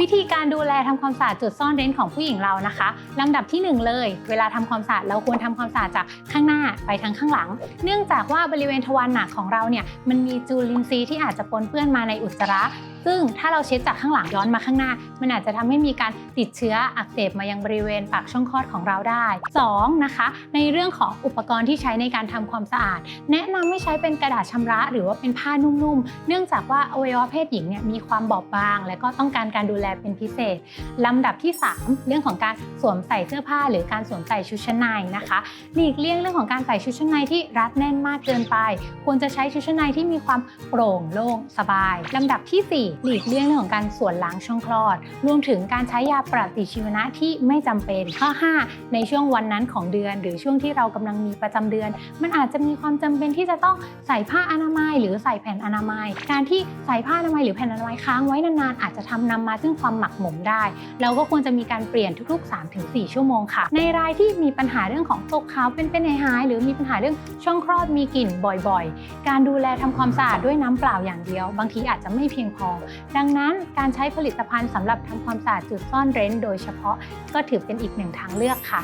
วิธีการดูแลทำความสะอาดจุดซ่อนเร้นของผู้หญิงเรานะคะลำดับที่หนึ่งเลย เวลาทำความสะอาดเราควรทำความสะอาดจากข้างหน้าไปทางข้างหลัง เนื่องจากว่าบริเวณทวารหนักของเราเนี่ยมันมีจุลินทรีย์ที่อาจจะปนเปื้อนมาในอุจจาระซึ่งถ้าเราเช็ดจากข้างหลังย้อนมาข้างหน้า มันอาจจะทำให้มีการติดเชื้ออักเสบมายังบริเวณปากช่องคลอดของเราได้สองนะคะ ในเรื่องของอุปกรณ์ที่ใช้ในการทำความสะอาด แนะนำไม่ใช้เป็นกระดาษชำระ หรือว่าเป็นผ้านุ่มๆ เนื่องจากว่าอวัยวะเพศหญิงเนี่ยมีความบอบบาง และก็ต้องการการดูแลเป็นพิเศษลำดับที่ 3 เรื่องของการสวมใส่เสื้อผ้า หรือการสวมใส่ชุดชั้นในนะคะหลีกเลี่ยงเรื่องของการใส่ชุดชั้นในที่รัดแน่นมากเกินไป ควรจะใช้ชุดชั้นในที่มีความโปร่งโล่งสบายลำดับทีสี่4หลีกเลี่ยงเรื่องของการส่วนล้างช่องคลอด รวมถึงการใช้ยาปฏิชีวนะที่ไม่จำเป็นข้อ 5 ในช่วงวันนั้นของเดือน หรือช่วงที่เรากำลังมีประจำเดือน มันอาจจะมีความจำเป็นที่จะต้องใส่ผ้าอนามัย หรือใส่แผ่นอนามัย การที่ใส่ผ้าอนามัยหรือแผ่นอนามัยค้างไว้นานๆอาจจะทำนำมาซึ่งความหมักหมมได้ เราก็ควรจะมีการเปลี่ยนทุก ๆ 3-4 ชั่วโมงค่ะ ในรายที่มีปัญหาเรื่องของตกขาวเป็นเป็นหายหรือมีปัญหาเรื่องช่องคลอดมีกลิ่นบ่อยๆ การดูแลทำความสะอาดด้วยน้ำเปล่าอย่างเดียว บางทีอาจจะไม่เพียงพอดังนั้นการใช้ผลิตภัณฑ์สำหรับทำความสะอาดจุดซ่อนเร้น โดยเฉพาะก็ถือเป็นอีกหนึ่งทางเลือกค่ะ